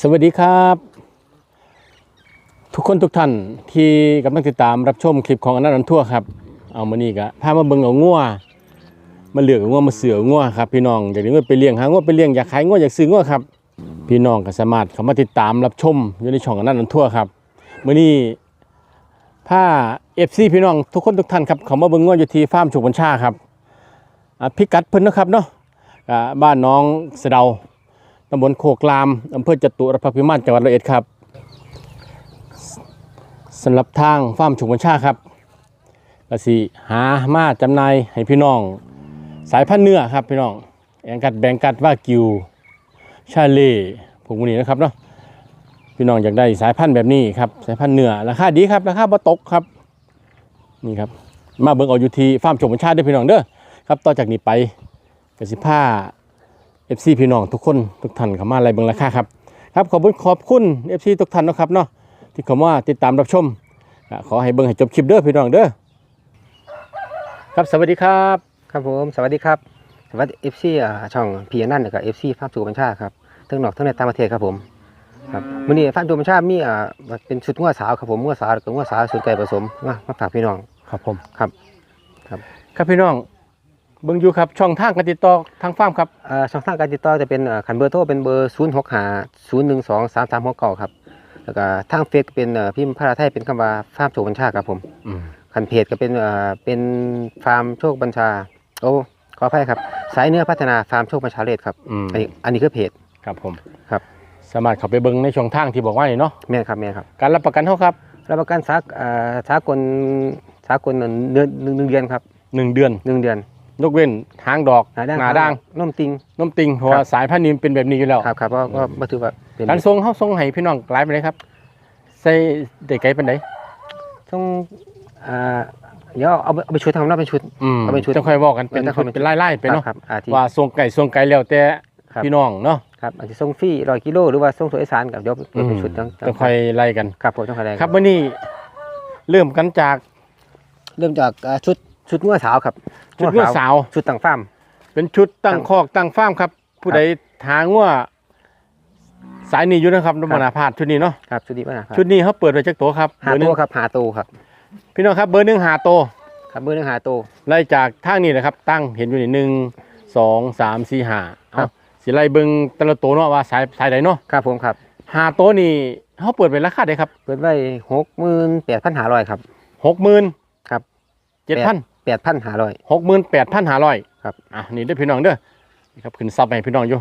สวัสดีครับ ทุกคนทุกท่านที่กำลังติดตามรับชมคลิปของอนันต์ทั่วครับ เอามานี่กะพามาเบิ่งเอางัวมาเหลือกงัวมาเสืองัวครับพี่น้องอยากได้งัวไปเลี้ยงหางัวไปเลี้ยงอยากขายงัวอยากซื้องัวครับ พี่น้องก็สามารถเข้ามาติดตามรับชมอยู่ในช่องอนันต์ทั่วครับมื้อนี้ผ้า FC พี่น้องทุกคนทุกท่านครับเขามาเบิ่งงัวอยู่ที่ฟาร์มฉุกบัญชาครับอ่าพิกัดเพิ่นเนาะครับเนาะอ่าบ้านน้องสะเดา ตำบลโคกลามอำเภอจตุรพักษ์พิมานจังหวัดร้อยเอ็ดครับสำหรับทางฟาร์มฉุกบัญชาครับกสิหามาจำหน่ายให้พี่น้อง สายพันธุ์เนื้อครับพี่น้องแองกัดแบงกัดว่ากิวชาเล่พวกนี้นะครับเนาะพี่น้องอยากได้สายพันธุ์แบบนี้ครับสายพันธุ์เนื้อราคาดีครับราคาบ่ตกครับนี่ครับมาเบิ่งเอาอยู่ที่ฟาร์มฉุกบัญชาเด้อพี่น้องเด้อครับต่อจากนี้ไปกสิผ้า FC พี่น้องทุกคนทุกท่านเข้ามาอะไรเบิ่งราคาครับครับขอบคุณขอบคุณ FC ทุกท่านนะครับเนาะที่เข้ามาติดตามรับชมก็ขอให้เบิ่งให้จบคลิปเด้อพี่น้องเด้อครับสวัสดีครับครับผมสวัสดีครับสวัสดีเอฟซีช่องพีนั่นกับเอฟซีฟาร์มสุขบัญชาครับทั้งนอกทั้งในต่างประเทศครับผมครับวันนี้ฟาร์มสุขบัญชามีอ่าเป็นชุดงัวสาวครับผมงัวสาวกับงัวสาวส่วนไก่ผสมมามาฝากพี่น้องครับผมครับ ครับพี่น้อง เบิ่งอยู่ครับช่องทางการติดต่อทางฟาร์มครับอ่าช่องทางการติดต่อจะเป็นอ่าขันเบอร์โทรเป็นเบอร์0 6 5 0 1 2 3 3 6 9ครับแล้วก็ทางเฟซเป็นอ่าพิมพ์ภาษาไทยเป็นคำว่าฟาร์มสุขบัญชาครับผมอืมขันเพจก็เป็นอ่าเป็นฟาร์มโชคบัญชา โอ้ขออภัยครับสายเนื้อพัฒนาฟาร์มโชคบัญชาเลดครับอืมอันนี้อันนี้คือเพจ ครับผมครับ สามารถเข้าไปเบิ่งในช่องทางที่บอกว่านี่เนาะแม่นครับแม่นครับ การรับประกันเท่าครับรับประกันสากอ่าสากลสากลเดือนหนึ่งหนึ่งเดือนครับหนึ่งเดือน หนึ่งเดือน ยกเว้นหางดอกหนาด่างหนาด่างน้มติง น้มติงเพราะว่าสายพันธุ์นี้เป็นแบบนี้อยู่แล้วครับครับเพราะก็บ่ถือว่าเป็นการส่งเข้าส่งให้พี่น้องหลายไปเลยครับใส่เด็กไก่เป็นไดต้องอ่าเดี๋ยวเอาไปเอาไปชุดทำรับเป็นชุด อืมเอาเป็นชุดจะค่อยบอกกันเป็นเป็นชุดเป็นไล่ๆไปเนาะครับอาทิ ว่าส่งไก่ส่งไก่แล้วแต่ครับ พี่น้องเนาะครับอาจจะส่งฟรีร้อยกิโลหรือว่าส่งตัวอีสานกับเดี๋ยวเป็นเป็นชุดจังต้องค่อยไล่กัน ครับผมต้องคอยแรงครับวันนี้เริ่มกันจาก เริ่มจากอ่าชุด ชุดงัวสาวครับชุดงัวสาว ชุดต่างฟาร์มเป็นชุดตั้งตั้งคอกตั้งฟาร์มครับ ผู้ครับใดทางว่าสายนี้อยู่นะครับนครับมนาพาดชุดนี้เนาะครับชุดนี้ว่าครับชุดนี้เขาเปิดไว้จากตัวครับหาเบอร์หนึ่ตัวงครับหาตัวครับ พี่น้องครับเบอร์หนึ่งหาโตวครับเบอร์หนึงหาตัวไล่จากทางนี้นะครับ ตั้งเห็นอยู่นี่หนึ่งสองสามสี่ห้าครัเอาบสิไล่เบิ้งแต่ละตัวเนาะว่าสายสายใดเนาะครับผมครับหาตัวนี่เขาเปิดเป็นราคาใดครับ เปิดไว้หกหมื่นแปดพันหาร้อยครับหกหมื่นครับเจ็ดพัน แปดพันหาร้อย หกหมื่นแปดพันห้าร้อยครับ อะนี่เด้อพี่น้องเด้อนี่ครับขึ้นซับให้พี่น้องอยู่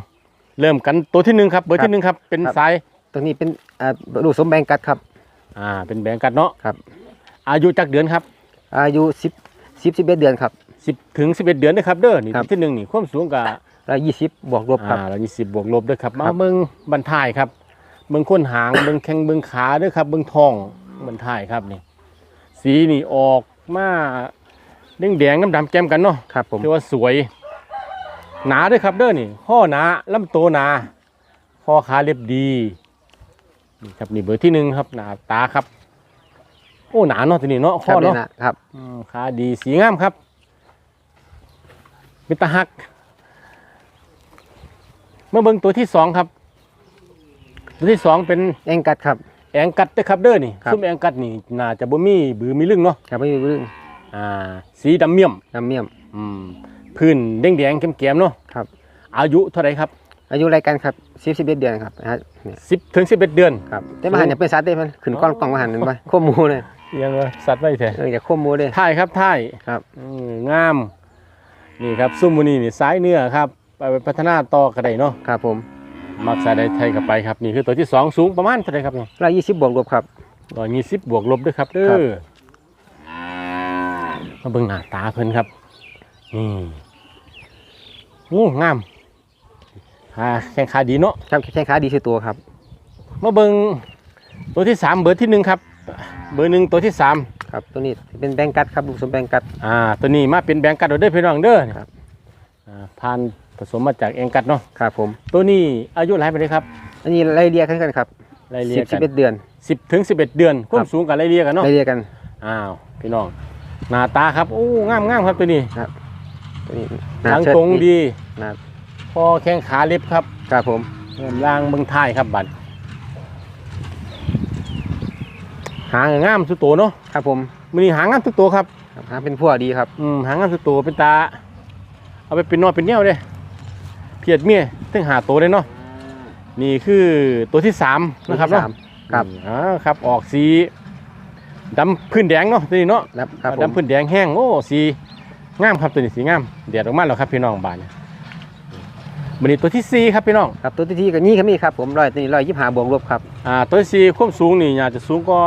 เริ่มกันตัวที่หนึ่งครับเบอร์ที่หนึ่งครับเป็นครับ สายตัวนี้เป็นอ่าลูกสมแบงกัดครับ อ่าเป็นแบงกัดเนาะครับ อายุจักเดือนครับอายุสิบสิบสิบเอ็ดเดือนครับ สิบถึงสิบเอ็ดเดือนนะครับเด้อนี่ครับ ตัวที่หนึ่งนี่ความสูงกับแล้วยี่สิบบวกลบครับ อ่าแล้วยี่สิบบวกลบเด้อครับครัมาบเบิ่งบันทายครับเบิ่งค้นหางเบิ่งแข้งเบิ่งขาเด้อครับเบิ่งท้องบันทายครับนี่ สีนี่ออกมา แดงแดงๆดำๆแก้มกันเนาะครับผมถือว่าสวย หนาเด้วยครับเด้อนี่ข้อหนาลำตัวหนาข้อขาเรียบดีนี่ครับนี่เบอร์ที่หนึ่งครับหนาตาครับ โอ้หนาเนาะทีนี้เนาะคข้อรับเนาะนี่นะครับอืมขาดีสีงามครับมิตรหักเมื่อเบิ่งตัวที่สองครับ ตัวที่สองเป็นแองกัดครับ แองกัดเด้อครับเด้อนี่ครับซุ้มแองกัดนี่น่าจะบ่มีบือมีลึงเนาะครับไม่มีเรื่อง อ่าสีดำเมี่ยมน้ำเมี่ยม อืมพื้นแดงๆแก้มๆเนาะครับ อายุเท่าไหรครับอายุรายการครับสิบสิบเอ็ดเดือนครับนะฮะเนี่ยสิบถึงสิบเอ็ดเดือน ครับแต่มาหันอย่าเป็นสัตว์เด้มันขึ้นก้อนกล่องมาหันนั่นไปโคมหมูเลยยังว่าสัตว์ไว้แท้เอออย่าโคมหมูเลย ท่ายครับท่ายครับ อืมงาม นี่ครับซุ่มมูนี่นี่สายเนื้อครับไปพัฒนาต่อกระไดเนาะครับผมมักสายใดไทยกับไปครับนี่คือตัวที่สองสูงประมาณเท่าไหรครับเนี่ยร้อยยี่สิบบวกลบครับ ร้อยยี่สิบบวกลบด้วยครับเด้ครัอบ มาเบิ่งหน้าตาเพิ่นครับนี่โอ้งามขาแข้งขาดีเนาะครับแข้งขาดีสุดตัวครับ มาเบิ่งตัวที่สามเบอร์ที่หนึ่งครับ เบอร์หนึ่งตัวที่สามครับตัวนี้เป็นแบงกัดครับลูกสมแบงกัดอ่าตัวนี้มาเป็นแบงกัดเอาเด้อพี่น้องเด้อครับอ่าพันธุ์ผสมมาจากแองกัดเนาะครับผม ตัวนี้อายุหลายไปเลยครับ อันนี้ไล่เรียกกันครับไล่เลี่สิยบกัสิบนเอ็ดเดือนสิบถึงสิบเอ็ดเดือนความสูงกันไล่เลี่ยกันเนาะไล่เรียกกันอ้าวพี่น้อง หน้าตาครับโอ้งามงามครับตัวนี้ครับตัวนี้หลังตรงดีครัพอแข้งขาเล็บครับครับผมเริ่มล่างเบื้องท้ายครับบัตรหางงามสุดโตเนาะครับผมมือนี้หางงามสุดโตครับหางเป็นพวดีครับอืมหางงามสุดโตเป็นตา เอาไปเป็นนอเป็นเนี้ยวเลยเพียดเมียตั้งหาโตเลยเนาะนี่คือตัวที่สามนะครับสามครับอ๋อครับออกสี ดำพื้นแดงเนาะตัวนี้เนาะครับครับผมดำพื้นแดงแห้งโอ้สีงามครับตัวนี้สีงามแดดออกมาแล้วครับพี่น้องบานเนี่ยมันนี้ตัวที่สี่ครับพี่น้องครับตัวที่ที่ก็นี่ครับนี่ครับผมร้อยตัวนี้ร้อยยี่สิบห้าบวกลบครับอ่าตัวที่สี่ความสูงนี่อาจจะสูงกว่า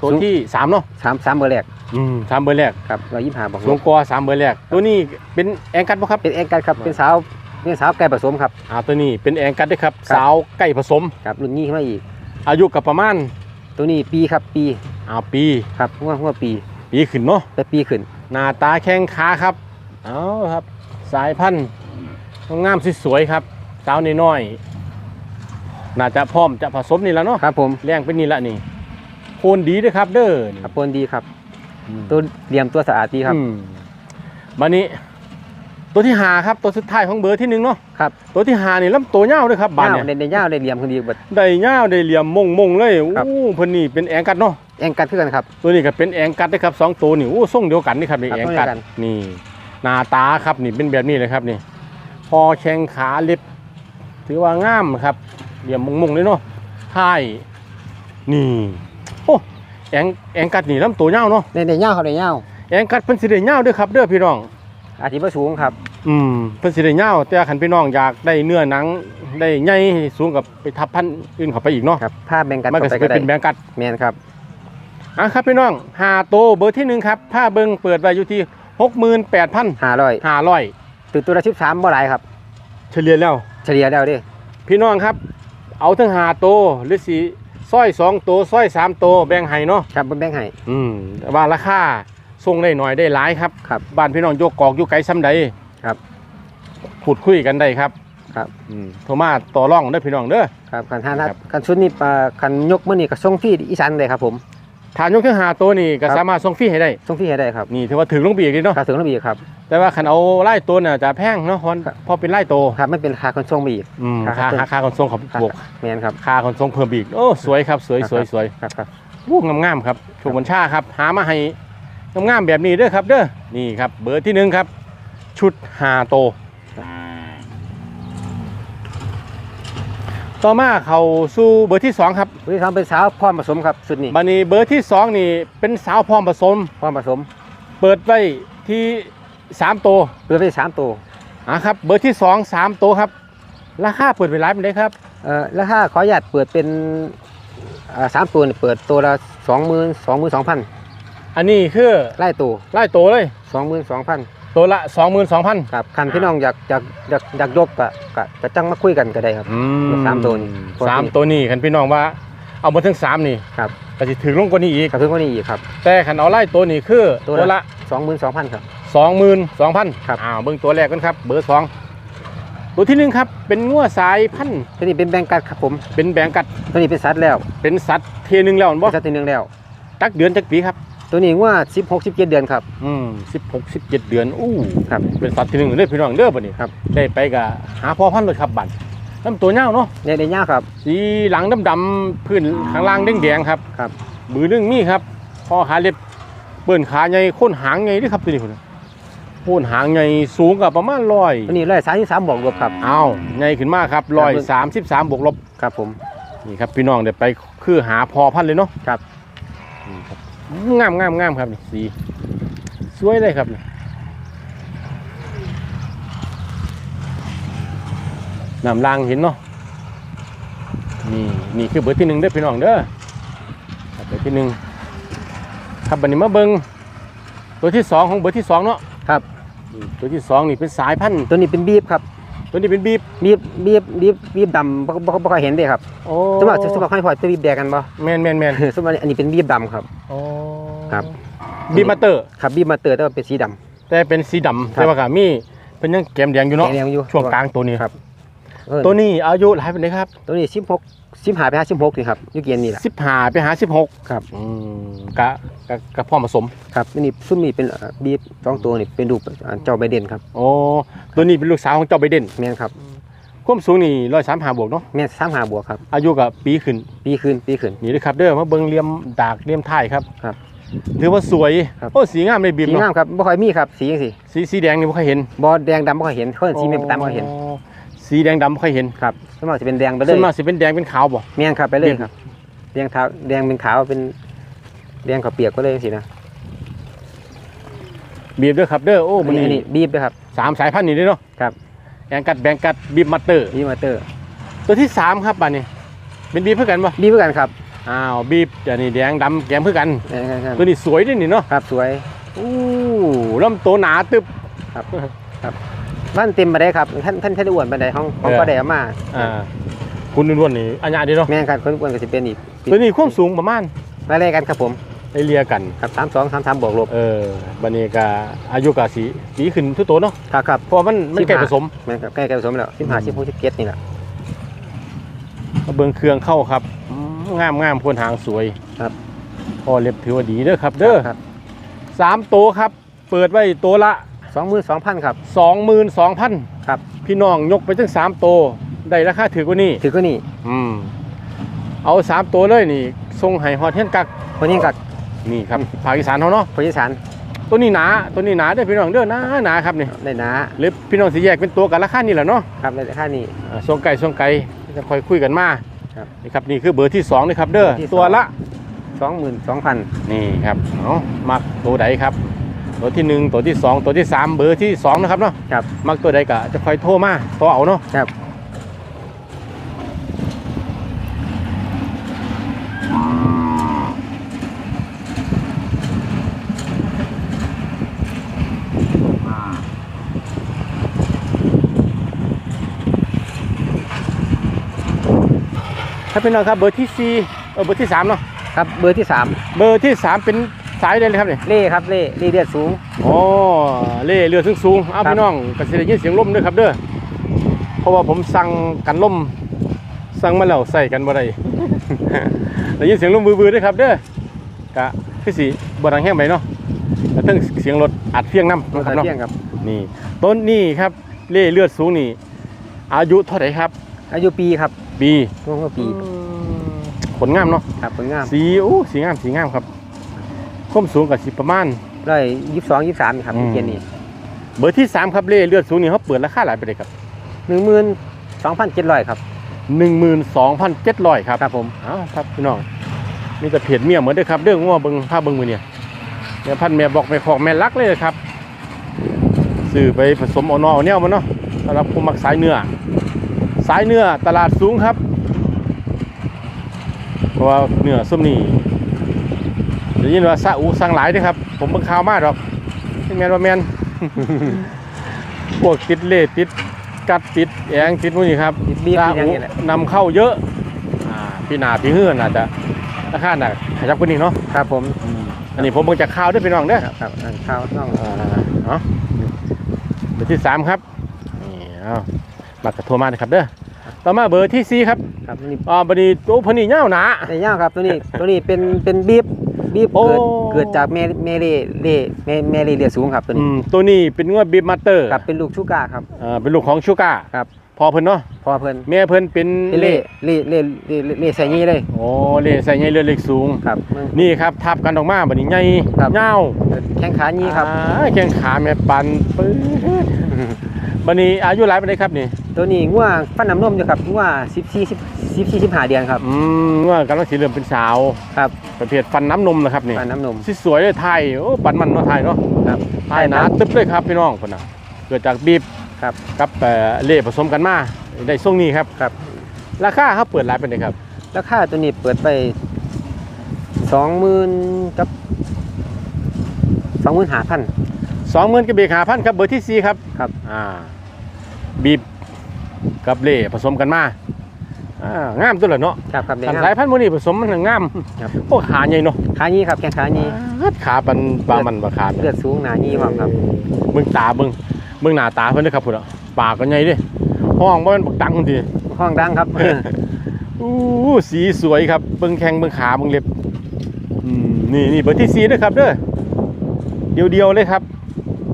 ตัวสูงที่สามเนาะสามสามเบอร์แรกอืมสามเบอร์แรกครับร้อยยี่สิบห้าบวกสูลงบกว่าสามเบอร์แรกตัวนี้เป็นแองกัดปะครับเป็นเองกันครับเป็นสาวเป็นสาวไก่ผสมครับอ่าตัวนี้เป็นแองกัดด้วยครับครับสาวไก่ผสมครับรุ่นนี้ขึ้นมาอีกอายุกับประมาณ ตัวนี้ปีครับปีอ่าปีครับหัวหัวปี ปีขึ้นเนาะไปปีขึ้น หน้าตาแข้งขาครับเอาครับ สายพันธุ์งามสวยๆครับสาวน้อยๆน่าจะพร้อมจะผสมนี่แล้วเนาะครับ ผมแรงเป็นนี่ละนี่โคนดีด้วยครับเด้อนี่ครับปนดีครับอืมตัวเหลี่ยมตัวสะอาดดีครับอืมมานี้ ตัวที่หาครับตัวสุดท้ายของเบอร์ที่หนึ่งเนาะครับตัวที่หานี่ลำตัวเงาวด้วยครับบานยาวเนี่ยเด่นเด่นยาวเด่นเหลี่ยมคนดีเบิดได้เงาวได้เหลี่ยมมงมงๆเลยครับโอ้เพิ่นนี่เป็นแองกัดเนาะเองกันขึ้นกันครับตัวนี้ก็เป็นแองกัดนะครับสองตัวนี่โอ้ส่งเดียวกันนี่ครับนี่ครับแองส่งเดีกัยดวกันนี่หน้าตาครับนี่เป็นแบบนี้เลยครับนี่ พอแข้งขาเล็บ ถือว่างามครับเหลี่ยมมงๆเลยเนาะท้ายนี่โอ้แองแองกัดนี่ลำตัวเงาวเนาะเด่นเด่นยาวครับเด่นยาวแองกัดเพิ่นสิได้เงาวเด้วยครับเด้อพี่น้อง อาทิตย์สูงครับ อืมเพิ่นสิได้เงาวแต่คันพี่น้องอยากได้เนื้อหนังได้ใหญ่สูงกับไปทับพันธุ์อื่นเข้าไปอีกเนาะครับผ้าแบ่งกันมันก็เข้าสิไปไปก็ได้เป็นแบงกัดแมนครับอะครับพี่น้องหาโตวเบอร์ที่หนึ่งครับผ้าเบิงเปิดไว้อยู่ที่หกหมื่นแปดพันห้าร้อยห้าร้อยตื่นตัวละสิบสามบ่หลายครับ เฉลี่ยแล้ว เฉลี่ยแล้วเดิพี่น้องครับ เอาทั้งหาโตวหรือสีสร้อยสองโตวสร้อยสามโตวแบ่งให้เนาะครับบ่แบ่งให้อืมแต่ว่าราคา ส่งได้หน่อยได้หลายครับครับบ้านพี่น้องโยกกอกอยู่ไกลซ้ำใดครับพูดคุยกันได้ครับครับอืมโทรมาต่อร่องเด้อพี่น้องเด้อ ครับคันท่านครับ คันชุดนี้ปลาคันยกมื้อนี้ก็ส่งฟรีอีสานเลยครับผม ฐานยกทั้งหาโตวนี่ก็ครับ สามารถส่งฟรีให้ได้ ส่งฟรีให้ได้ครับนี่ถือว่าถึงลงบีอีกเลยเนาะค่าถึงระเบียบครับ แต่ว่าคันเอาไล่ตัวน่ะจะแพงเนาะเพราะครับ เพอเป็นไล่ตัวครับไม่เป็นค่าขนส่งไปอีกอืมครัค่าบหาค่าขนส่งเขาครับบวกแมนครับค่าขนส่งเพิ่มอีก โอ้สวยครับสวยครับสวยสวยครับครับ วู้งามๆครับชมบัญชาครับ หามาให้ งามๆแบบนี้เด้อครับเด้อนี่ครับเบอร์ที่หนึ่งครับ ชุดหาโต ต่อมาเขาสู่เบอร์ที่สองครับวันนี้ทำเป็นสาวพร้อมผสมครับชุดนี้บันนี้เบอร์ที่สองนี่เป็นสาวพร้อมผสม พร้อมผสม เปิดไว้ที่สามโตเปิดไปสามตัวอะครับเบอร์ที่สองสามโตครับ ราคาเปิดไปร้านเป็นไดครับเอ่อแล้วถ้าขออนุญาตเปิดเป็นอ่าสามตัวนี่เปิดตัวละสองหมื่นสองหมื่นสองพัน อันนี้คือไล่ตัวไล่โตเลย สองหมื่นสองพันตัวละสองหมื่นสองพันครับคันพี่น้องอยากอยากอยากอยากยกก็ก็ก็จังมาคุยกันก็ได้ครับสามตัวนี่ สามตัวนี่คันพี่น้องว่า เอามาถึงสามนี่ครับก็จะถึงลงกว่านี้อีกกับเพิ่งคนนี้อีกครับ แต่ขันเอาไล่ตัวนี่คือตัวตัวละละ สองหมื่นสองพันครับสองหมื่นสองพันครับ อ้าวเบิ้งตัวแรกกันครับ เบอร์สองตัวที่หนึ่งครับเป็นงัวสายพันธุ์ตัวนี้เป็นแบงกัดครับผมเป็นแบงกัดตัวนี้เป็นสัตว์แล้วเป็นสัตว์เทียหนึงแล้วเป็บ่นสัตว์ตัวหนึงแล้ว ตักเดือนจักปีครับ ตัวนี้ว่าสิบหกสิบเจ็ดเดือนครับ อืมสิบหกสิบเจ็ดเดือน อู้ครับเป็นสัตว์ที่หนึ่งเด้อพี่น้องเด้อบัดนี้ครับ ได้ไปก็หาพ่อพันธุ์เลยครับบัดน้ำตัวเน่าเนาะในในย่าครับ สีหลังดำๆพื้นข้างล่างแดงๆครับครับ มือนึงมีครับคอขาเล็บเปิ้นขาใหญ่โค้นหางใหญ่เด้วยครับตัวนี้คนโค้นหางใหญ่สูงกับประมาณร้อยตัวนี้ร้อยสามสิบสามบวกลบครับอ้าวใหญ่ขึ้นมากครับร้อยสามสิบสามบวกลบครับผมนี่ครับพี่น้องเดี๋ยวไปคือหาพอพันธุ์เลยเนาะครับนี่ครับ งามงามงามครับนี่สีสวยเลยครับนี่น้ำลางเห็นเนาะนี่นี่คือเบอร์ที่หนึ่งเด้อพี่น้องเด้อครับเบอร์ที่หนึ่งครับบันนี้มาเบิงตัวที่สองของเบอร์ที่สองเนาะครับนี่ตัวที่สองนี่เป็นสายพันธุ์ตัวนี้เป็นบีบครับ ตัวนี้เป็นบีบบีบบีบบีบบีบดำบ่บ่บ่ค่อยเห็นเด้ครับโอ้สมมติสมมติให้พอจะบีบแดงกันบ่แมนแมนแมนสมมติอันนี้เป็นบีบดำครับ โอ้ครับ บีบมาเตอร์ ครับบีบมาเตอร์แต่ว่าเป็นสีดำ แต่เป็นสีดำครับ แต่ว่าก็มีเป็นยังแกมแดงอยู่เนาะแดงอยู่ช่วงกลางตัวนี้ครับ เออตัวนี้อายุหลายเป็นไงครับตัวนี้สิบหกสิบห้าไปห้าสิบหกนี่ครับอยุเกียนนี่แหละ สิบห้าไปหาสิบหกครับ อืมกะกะกะพ่อผสมครับตัวนี้ซุ่มนี่เป็นเอ่อบีบสองตัวนี่เป็นรูปอ่าเจ้าไบเดนครับโอ้ตัวนี้เป็นลูกสาวของเจ้าไบเดนแม่นครับ ความสูงนี่ร้อยสามหาบวกเนาะแม่สามหาบวกครับ อายุกับปีขึ้นปีขึ้นปีขึ้นนี่เลยครับเด้อมาเบิ่งเหลี่ยมดากเหลี่ยมท้ายครับครับ ถือว่าสวยครับ โอ้สีงามเลยบีมสีเนาะงามครับบ่ค่อยมีครับสีจังซี่สีสีแดงนี่บ่ค่อยเห็นบ่แดงดำบ่ค่อยเห็นเขาเห็นสีเม็ดดำบ่ค่อยเห็นอ๋อสีแดงดำบ่ค่อยเห็นครับส่วนมากจะเป็นแดงไปเลส่วยนมากสิเป็นแดงเป็นขาวบ่ แม่นครับไปเลยเปลี่ยนครับแดงขาวแดงเป็นขาวเป็นแดงขาวเปียกก็เลยจังซี่นะบีบเด้อครับเด้อโอ้อัมันนนี้อันนี่นี้บีบด้วยครับ สามสายพันธุ์นี่เด้อเนาะครับ แองกัดแบงกัดบีบมัตเตอร์ บีบมาเตอร์ตัวที่สามครับบัดนี้ เป็นบีบเพื่อกันบ่บีบเหมือนกันครับอ้าวบีบอันนี้แดงดำแกมเพื่อกันเออครับตัวนี้สวยด้วยนี่เนาะครับสวยอู้ลำโตวหนาตึบบ้านเต็มมาได้ครับท่านท่านท่านอ้วนไปได้ห้องห้องเออ ก็ได้เอามาอ่าคุณนุ่นๆนี่อัญญาดีเนาะแม่นครับคนอ้วนก็สิเป็นอีกตัวนี้ความสูงประมาณ มาเลยกันครับผม ได้เลียกันครับสามสองสามสามบวกลบ เออบันนี้ก็อายุกะสีปีขึ้นทุกตัวเนาะครับครับเพราะว่ามันมันใกล้ผสม แม่นครับใกล้ใกล้ผสมแล้วสิบห้าสิบหกสิบเจ็ดนี่แหละมาเบิ่งเครื่องเข้าครับอืมงามงามพวนหางสวยครับพอเล็บถือว่าดีเด้อครับ เด้อครับสามตัวครับ เปิดไว้ตัวละ สองหมื่นสองพันครับสองหมื่นสองพันครับ พี่น้องยกไปถึงสามตัวได้ราคาถือกว่านี้ถือก็นี่อืมเอาสามตัวเลยนี่ทรงไห้ฮอดเทียนกักคนนี้กับ นี่ครับภาคอีสานเขาเนาะคนอีสานตัวนี้หนาตัวนี้หนาเด้อพี่น้องเด้อหนาหนาครับนี่ได้นะหรือพี่น้องสิแยกเป็นตัวกันราคานี่แหละเนาะครับได้ค่านี่อ่าส่งไก่ส่งไก่จะค่อยคุยกันมาครับนี่ครับนี่คือเบอร์ที่สองนี่ครับเด้อเบอร์ที่สองตัวละสองหมื่นสองพันนี่ครับเอามักตัวใดครับ ตัวที่หนึ่งตัวที่สองตัวที่สามเบอร์ที่สองนะครับเนาะครับมักตัวใดก็จะค่อยโทรมาตัวเอาเนาะครับ ถ้าพี่น้องครับเบอร์ที่สี่เออเบอร์ที่สามเนาะครับเบอร์ที่สามเบอร์ที่สามเป็นสายเลยเลยครับนี่เล่ครับเล่เล่เลือดสูง อ๋อเล่เรือสูงสูงๆเอาครับพี่น้องก็สิได้ยินเสียงลมด้วยครับเด้อเพราะว่าผมสั่งกันลมสั่งมาแล้วใส่กันบ่ได้ได้ยินเสียงลมบือๆด้วยครับเด้อกะคือสิบ่ดังแห้งไปเนาะแล้วถึงเสียงรถอัดเฟียงน้ำรถนะครับไฟเนาะเที่ยงครับนี่ต้นนี้ครับเล่เลือดสูงนี่ อายุเท่าไหร่ครับ อายุปีครับ ปีช่วงว่าปีผลงามเนาะครับผลงามสีโอ้สีงามสีงามครับความสูงกับสิประมาณร้อยยี่สิบสองยี่สิบสามครับอืมเกียร์นี้เบอร์ที่สามครับเล่เลือดสูงนี่เขาเปิดราคาหลายไปเลยครับหนึ่งหมื่นสองพันเจ็ดร้อยครับหนึ่งหมื่นสองพันเจ็ดร้อยครับครับผมอ้าวครับพี่น้องมีแต่เพียดเมียเหมือนเด้อครับเรื่องว่าเบิ้งภาพเบิ้งมือเนี่ยแม่พันธุ์แม่บอกแม่ของแม่รักเลยครับซื้อไปผสมเอานอเอาแนวมันเนาะสำหรับผู้มักสายเนื้อ สายเนื้อตลาดสูงครับ เพราะว่าเนื้อส้มนี่เดี๋ยวยินว่าซาอูสั่งหลายเด้วยครับ ผมเบิ่งข่าวมาดอกนี่แมนว่าแมนพวกติดเล่ติดกัดติดแองติดพวกนี้ครับติดบีบซาติดอย่างอูนี้แหละ นำเข้าเยอะอ่าพี่นาพี่เฮือนอาจจะราคาหนักขยับกว่านี้เนาะครับผมอันนี้ผมเบิ่งจากข่าวด้วยพี่น้องเด้อ ครับครับอันข้าวน้อง อ่าเนาะเบอร์ที่สามครับนี่เอา มากระโทรมานะครับเด้อต่อมาเบอร์ที่สี่ครับครับตัวนี้อ่าบัดนี้ตัวพนี่เงาวหนา ในย่างครับตัวนี้ตัวนี้เป็นเป็นบีบบีบโอ้ เกิดเกิดจากแม่แม่เล่เล่แม่แม่เล่เลือดสูงครับตัวอืนี้มตัวนี้เป็นงวดบีบมาสเตอร์ครับเป็นลูกชูก้าครับ อ่าเป็นลูกของชูก้าครับ พอเพิ่นเนาะพอเพิ่นแม่เพิ่นเป็นเป็นเล่เล่เล่เล่เล่เล่ใส่ยี่เลย โอ้เล่ใส่ใหญ่เรือเล็กสูง ครับมันนี่ครับทับกันออกมาบัดนี้ใหญ่ครับยาวแข้งขายี่ครับอ่าแข้งขาแม่ปันปื้ด บัดนี้อายุหลายปานใดครับนี่ตัวนี้งัวฟันน้ำนมอยู่ครับงัวสิบสี่สิบสิบสี่สิบห้าเดือนครับ อืมว่ากำลังสิเริ่มเป็นสาวครับประเภทฟันน้ำนมนะครับนี่ฟันน้ำนมสิสวยเลยไทยโอ้ปันมันเนาะไทยเนาะครับไทยหนาตึ๊บเลยครับพี่น้องพุ่นน่ะเกิดจากบีบครับ กับเอ่อเล่ผสมกันมาได้ทรงนี้ครับครับ ราคาเขาเปิดร้านเป็นไงครับราคาตัวนี้เปิดไปสองหมื่นกับสองหมื่นห้าพัน สองหมื่นกับเบรกหาพันครับเบอร์ที่สี่ครับครับ อ่า บีบกับเล่ผสมกันมาอ่างามตัวละเนาะครับครับเด็กสันงาสายมพันธุ์พวกนี้ผสมมันงามครับ โอ้ขาใหญ่เนาะขายี่ครับแข้งขายี่อ๊าดขาปันปลามันบาขาเลือดสูงหนายี่บ้างครับเบิ่งตาเบิ่งเบิ่งหน้าตาเพิ่นเด้อครับพุ่นอะปากก็ใหญ่เด้ห้องบ่แม่นบักตังพุ่นติห้องดังครับอู้สีสวยครับเบิ่งแข้งเบิ่งขาเบิ่งเล็บอืมนี่นี่เบอร์ที่สี่ด้วยครับเด้อเดียวๆเลยครับ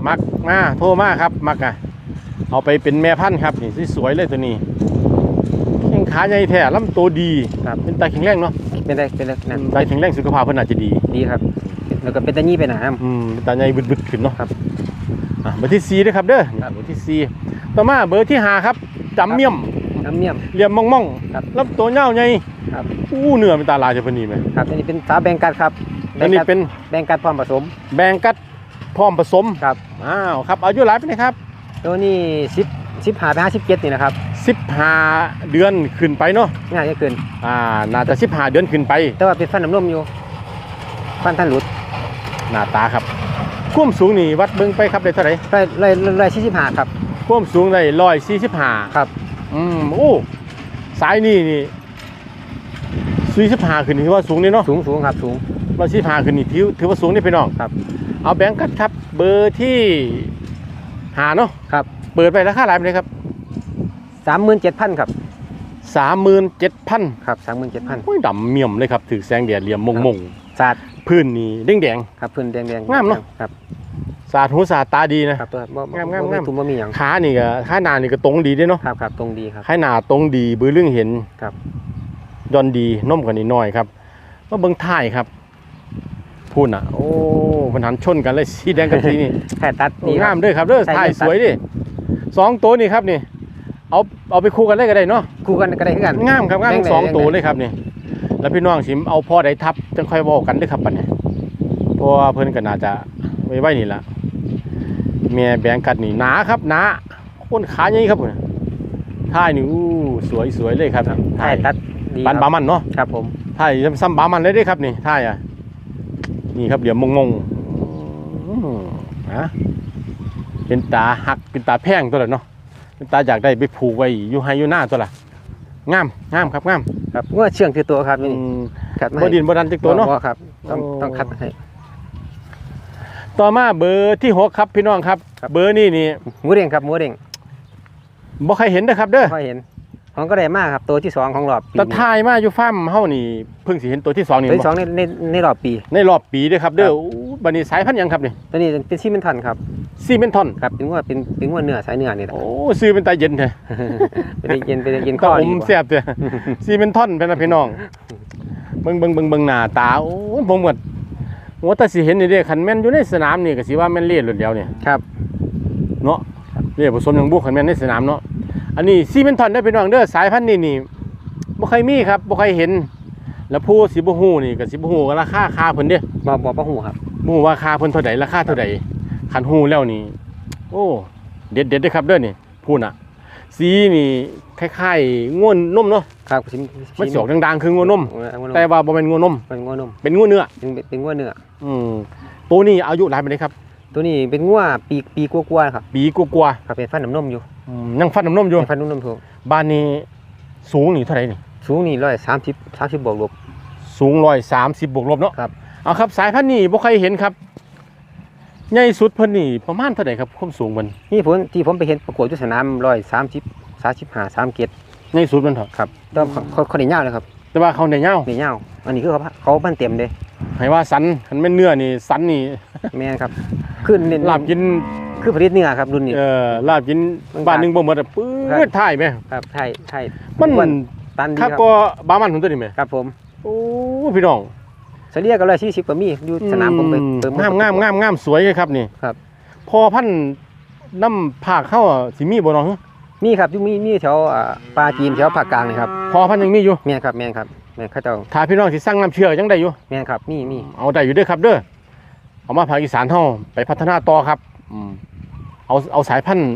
มักมาโทรมาครับ มักอะ เอาไปเป็นแม่พันธุ์ครับนี่สวยๆเลยตัวนี้แข้งขาใหญ่แท้ลำตัวดีครับเป็นตาแข็งแรงเนาะเป็นได้เป็นได้นั่นตาแข็งแรงสุขภาพเพิ่นอาจจะดีดีครับ แล้วก็เป็นตะยี่เป็นหามอืมตาใหญ่บึดๆขึ้นเนาะครับอะเบอร์ที่สี่ด้วยครับเด้อนี่ครับเบอร์ที่สี่ต่อมาเบอร์ที่ห้าครับจำเมี่ยมน้ำเมี่ยม เหลี่ยมมองมองครับลำตัวเน่าวใหญ่ครับ อู้เนื้อเป็นตาลายจะพอนีไหมครับอันนี้เป็นสาวแบงกัดครับอันนี้เป็นแบงกัดพร้อมผสม แบงกัดพร้อมผสมครับอ้าวครับอายุหลายปีนะครับ ตัวนี้สิบสิบหาไปห้าสิบเจ็ดนี่นะครับสิบห้าเดือนขึ้นไปเนาะง่ายจะเกินอ่าน่าจะสิบห้าเดือนขึ้นไป แต่ว่าเป็นฟันน้ำนมอยู่ ฟันท่านหลุดหน้าตาครับความสูงนี่วัดเบิ่งไปครับได้เท่าไหร่ร้อยร้อยร้อยสี่สิบห้าครับความสูงได้ร้อยสี่สิบห้าครับอืมโอ้สายนี่นี่สี่สิบห้าขึ้นนี่ถือว่าสูงนี่เนาะสูงสูงครับสูงร้อยสี่สิบห้าขึ้นนี่ถือถือว่าสูงนี่พี่น้องครับ เอาแบงค์กัดครับเบอร์ที่ หาเนาะครับเปิดไปราคาหลายไปเลยครับสามหมื่นเจ็ดพันครับสามหมื่นเจ็ดพันครับสามหมื่นเจ็ดพันโอ้ยดำเมี่ยมเลยครับถือแสงแดดเหลี่ยมมงมงศาสตร์ๆพื้นนี่แดงแดงครับพื้นแดงแดงงามเนอะครับๆสาดหูสาดตาดีนะครับตัวบ่บ่งามงามบ่งามตุ้มบ่มีหยังขานี่ก็ขาหนานี่ก็ตรงดีเด้วยเนาะครับครับตรงดีครับขาหนาตรงดีบือเรื่องเห็นครับดอนดีนมกันนิดหน่อยครับมาเบิ่งท้ายครับ พูดน่ะ โอ้มันหันชนกันเลยสีแดงกับสีนี่แค่ตัดโอ้ดีคงารับ มเด้วยครับเด้อใส่ถ่ายเลือดสวยดิสองตัวนี่ครับนี่ เอาเอาไปคู่กันได้ก็ได้เนาะคู่กันก็ได้คือกันงามครับงามแดทั้งงสองแดงตัวเลยครับนี่ แล้วพี่น้องสิมเอาพ่อใดทับจังค่อยเว้ากันเด้อครับบัดนี้เพราะว่าเพิ่นก็น่าจะไว้ไว้นี่ล่ะแม่แบงกัดนี่หนาครับหนาคนขาใหญ่ครับพุ่นท้ายนี่อู้สวยสวยเลยครับแค่ตัดดีปานครับบามันเนาะ ครับผมท้ายซ้ำบามันเลยเด้อครับนี่ท้ายอะ นี่ครับเดี๋ยวมงงๆอืมฮะเป็นตาหักเป็นตาแพงตัวละเนาะเป็นตาอยากได้ไปผูกไว้อยู่ให้อยู่หน้าตัวละงามงามครับงามครับว่าเชื่องคือตัวครับอืนี่มคัดมาบ่ดินบ่ดันจักตัวเนาะบ่ครับ ต้องโอ้ต้องคัดให้ต่อมาเบอร์ที่หกครับพี่น้องครับครับ เบอร์นี่นี่หมูเด้งครับหมูเด้งบ่ใครเห็นนะครับเด้อค่อยเห็น ของก็ได้มากครับตัวที่สองของรอบปีแต่ทายมาอยู่ฟาร์มเฮานี่เพิ่งสิเห็นตัวที่สองนี่ตัวที่สบ่องในในในรอบปี ในรอบปีเด้อครับ เด้อครับ อู้บัดนี้สายพันธุ์หยังครับนี่ตัวนี้เป็นซีเมนทันครับซีเมนทอนครับเป็นว่าเป็นเป็นว่าเนื้อสายเนื้อนี่แหละโอ้ซื้อเป็นตาเย็นแท้เป็นได้เย็นเป็นได้เย็นก็ข้ออดีมกว่า แซ่บเด้อซีเมนทอนเป็นนะพี่น้องเบิ่งเบิ่งเบิ่งเบิ่งหน้าตาโอ้ยผมก็ว่าแต่สิเห็นนี่เด้คันแม่นอยู่ในสนามนี่ก็สิว่าแม่นเลียดหลุดแล้วเนี่ยครับ เนาะเลียดผสมหยังบุคันแม่นในสนามเนาะ อันนี้ซีเมนทอนได้อพี่น้องเด้อสายพันธุ์นี่นี่บ่เคยมีครับบ่เคยเห็น แล้วผู้สิบ่ฮู้นี่ก็สิบ่ฮู้ว่าราคาค่าเพิ่นเด้บ่บ่บ่หูครับบ่ฮู้ว่าค่าเพิ่นเท่าใดราคาเท่าใดคันฮู้แล้วนี่ โอ้ เด็ดเด็ดเด้อครับเด้อนี่พูดน่ะ สีนี่คล้ายๆง่วนนมเนาะครับสิมันสิออกดังๆคือง่วนนม แต่แต่ว่าบ่แม่นง่วนนมเป็นงัวนมเป็นง่วนเนื้อเป็นเป็นงัวเนื้ออืมตัวนี้อายุหลายปานใดครับ ตัวนี้เป็นงัวปีปีกว่าๆครับปีกว่าครับเป็นฟันน้ำนมอยู่ๆอืมยังฟันน้ำนมอยู่เป็นฟันน้ำนมถูกบ้านนี้สูงนี่เท่าไหร่นี่ สูงนี่ร้อยสามสิบสามสิบบวกลบ สูง130บวกลบเนาะครับ เอาครับสายพันธุ์นี้บ่เคยเห็นครับใหญ่สุดเพิ่นนี่ประมาณเท่าไหร่ครับความสูงมันนี่ผมที่ผมไปเห็นประกวดที่สนามร้อยสามสิบสามสิบห้าสามเกตใหญ่สุดมันเท่าครับแต่ว่าเขาเขาเขาได้ยาวเลยครับ แต่ว่าเขาได้ยาวได้ยาวอันนี้คือเขาเขาพันเต็มเลยให้ว่าสันคันแม่นเนื้อนี่สันนี่แม่นครับขึ้นเน้นลาบกินคือผลิตเนื้อครับรุ่นนี้เอ่อลาบกินมันบ้านหนึงบ่หมดอะปืครั๊ดบถ่ายไหมครับใช่ใช่มันอ้วนตันดีคักครับก็บามันของตัวนี้ไหมครับผมโอ้พี่น้อง เฉลี่ยก็ร้อยสี่สิบกว่ามีอยู่สนามผมไปอืเติม งามงามงามงามสวยเลยครับนี่ครับ พอพันธุ์น้ำภาคเข้าอะสิมีบ่เนาะ มีครับอยู่มีมีแถวอ่าปลาจีนแถวภาคกลางนี่ครับพอพันธุ์ยังมีอยู่แม่นครับแม่นครับแม่นเขาเจ้าถ้าพี่น้องสิสั่งน้ำเชื่อยังได้อยู่ แม่นครับมีมีเอาได้อยู่เด้อครับเด้อเอามาภาคอีสานเฮาไปพัฒนาต่อครับอืมเอาเอาสายพันธุ์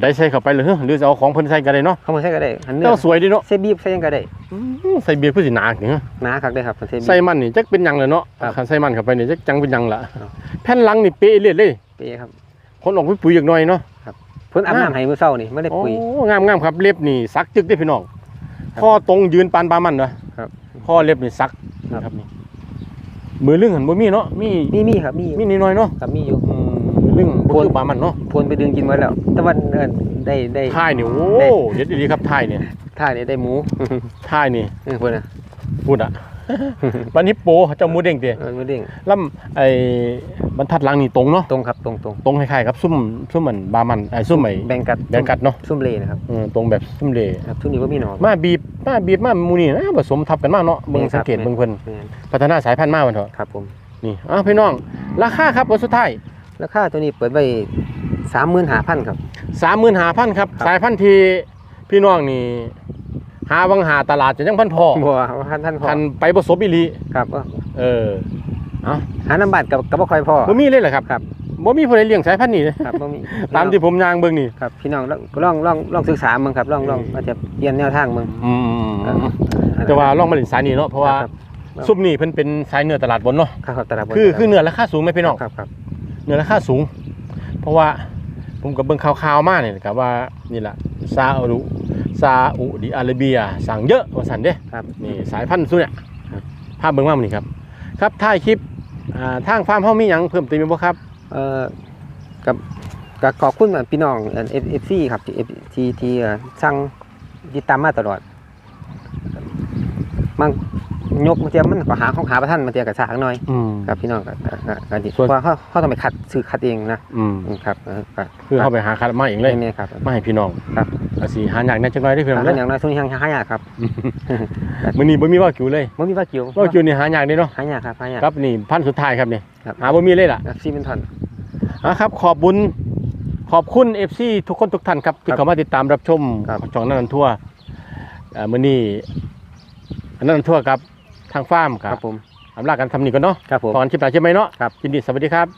ได้ใส่เข้าไปเลยเหรอหรือจะเอาของเพิ่นใส่กันได้เนาะเขามาใช้ก็ได้อันเนื้แต่อว่าสวยดีเนาะเซบีบใส่ยังก็ได้อืมใส่เบียร์ผู้สิหนาเนี่ยหนาคักได้ครับเซบีบ ใส่มันนี่จักเป็นหยังเลยเนาะครับคันใส่มันเข้าไปนี่จักจังเป็นหยังละครับ แผ่นหลังนี่เป๊ะเลียดเลยเปครับ คนออกไปปุ๋ยอย่างน้อยเนาะ เพิ่นอาบอ่าน้ำให้มื้อเช้านี่ไม่ได้โอ้ปุ๋ยงามงามครับเล็บนี่สักจึกได้อพี่น้องครับข้อตรงยืนปานปลามันเนาะครับข้อเล็บนี่สักครับครับนี่มือเรื่องหันบ่มีเนาะมีมีมีครับมีมีนิดหน่อยเนาะครับมีอยู่ อืมมือเรื่องบ่คือปลามันเนาะพวนไปดึงกินไว้แล้ว แต่ว่าเออได้ได้ท้ายนี่โอ้ได้ เด็ดดีครับท้ายนี่ท่านี่ได้หมูท้ายนี่เออเพิ่นน่ะพูดอะ วันนี้โปเจ้าหมูเด้งเตี้ยเออมือเด้งลำไอ้บรรทัดหลังนี่ตรงเนาะตรงครับตรงตรงตรงคล้ายๆกับซุ่มซุ่มเหมือนบามันไอ้ซุ่มไอ้แบ่งกัดแบงกัดเนาะซุ่มเลนะครับเออตรงแบบซุ่มเลครับช่วงนี้ว่ามีหนอนมาบีบมาบีบมาหมูนี่นะผสมทับกันมาเนาะเบิ่งแม่นครับสังเกตเบิ่งเพิ่นแม่นพัฒนาสายพันธุ์มาวันเถอะครับผมนี่อ้าวพี่น้อง ราคาครับวันสุดท้ายราคาตัวนี้เปิดไว้สามหมื่นห้าพันครับ35,000ครับครับ สายพันธุ์ที่พี่น้องนี่ หาวังหาตลาดจะยังพันพอบัวท่านท่านพอคันไปผสมอีหลีครับเออเอ้าหาน้ำบัตรกับกับบ่ค่อยพอบ่มีเลยเหรอครับครับบ่มีผู้ใดเลี้ยงสายพันธุ์นี้เลยครับบ่มีตามที่ผมย่างเบิ่งนี่ครับพี่น้องลองลองลองลองศึกษาเมืองครับลองลองอาจจะเปลี่ยนแนวทางเมืองอืมครับแต่ว่าลองมาเล่นสายนี้เนาะเพราะว่าครับซุปนี่เพิ่นเป็นสายเนื้อตลาดบนเนาะครับครับตลาดบนคือคือเนื้อราคาสูงไหมพี่น้องครับครับเนื้อราคาสูง เพราะว่าผมกับเบิ่งข่าวๆมาเนี่ยนะครับว่านี่แหละซาอุดิ ซาอุดิอาระเบีย สั่งเยอะว่าสั่นเด้ครับ นี่สายพันธุ์สุดเนี่ยครับ ภาพเบิ่งมาหมดนี่ครับ ครับท้ายคลิปอ่าทางฟาร์มเฮามีหยังเพิ่มเติมอีกบ่ครับ เอ่อกับกับขอบคุณพี่น้องเอฟเอฟซีครับที่ที่ที่เอ่อสั่งติดตามมาตลอดมัน ยกมันเทียมมันก็หาของหาประท่านมันเทียกับสางหน่อยอืม ครับพี่น้องกับกันดิส่วนเพราะว่าเขาเขาต้องไปคัดซื้อคัดเองนะอืมอืมครับเออครับคือเข้าไปหาคัดมาเองเลยนี่ครับมาให้พี่น้องครับอาสิหาอยากแหน่จักหน่อยได้อพี่น้องหาเด้ออย่างน้อยช่วงนี้หายากครับมื้อนี้บ่มีว่ากิวเลยมันมีว่ากิ้วว่ากิวนี่หาอยากเด้เนาะหายากครับหายาก ครับนี่พันธุ์สุดท้ายครับนี่ครับ หาบ่มีเลยล่ะครับซีเป็นทอน อะครับขอบบุญขอบคุณ FC ทุกคนทุกท่านครับที่ครับเข้ามาติดตามรับชมครับ ช่องนันทั่วเอ่อมื้อนี้อันนันทั่วครับ ทางฟาร์มคครัรับบผม อำลากันทำนี่ก่อนเนาะครับผม ตอนคลิปหน้าใช่ไหมเนาะครับ ยินดีสวัสดีครับ